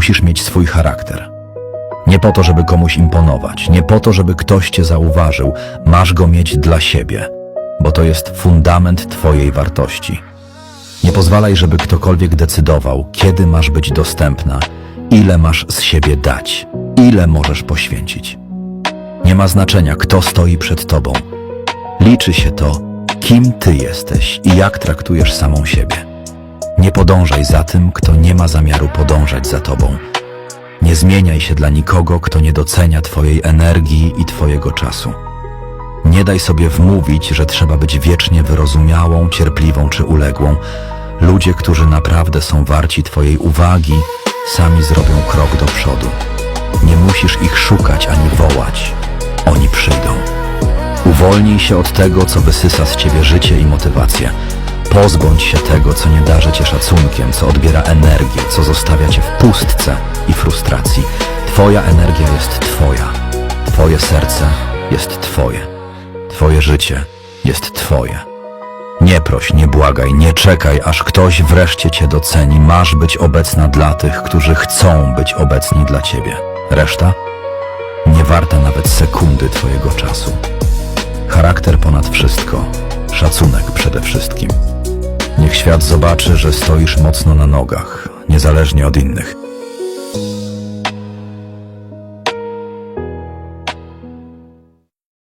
Musisz mieć swój charakter. Nie po to, żeby komuś imponować, nie po to, żeby ktoś cię zauważył, masz go mieć dla siebie, bo to jest fundament twojej wartości. Nie pozwalaj, żeby ktokolwiek decydował, kiedy masz być dostępna, ile masz z siebie dać, ile możesz poświęcić. Nie ma znaczenia, kto stoi przed tobą. Liczy się to, kim ty jesteś i jak traktujesz samą siebie. Nie podążaj za tym, kto nie ma zamiaru podążać za tobą. Nie zmieniaj się dla nikogo, kto nie docenia twojej energii i twojego czasu. Nie daj sobie wmówić, że trzeba być wiecznie wyrozumiałą, cierpliwą czy uległą. Ludzie, którzy naprawdę są warci twojej uwagi, sami zrobią krok do przodu. Nie musisz ich szukać ani wołać. Oni przyjdą. Uwolnij się od tego, co wysysa z ciebie życie i motywację. Pozbądź się tego, co nie darzy cię szacunkiem, co odbiera energię, co zostawia cię w pustce i frustracji. Twoja energia jest twoja. Twoje serce jest twoje. Twoje życie jest twoje. Nie proś, nie błagaj, nie czekaj, aż ktoś wreszcie cię doceni. Masz być obecna dla tych, którzy chcą być obecni dla ciebie. Reszta? Nie warta nawet sekundy twojego czasu. Charakter ponad wszystko, szacunek przede wszystkim. Niech świat zobaczy, że stoisz mocno na nogach, niezależnie od innych.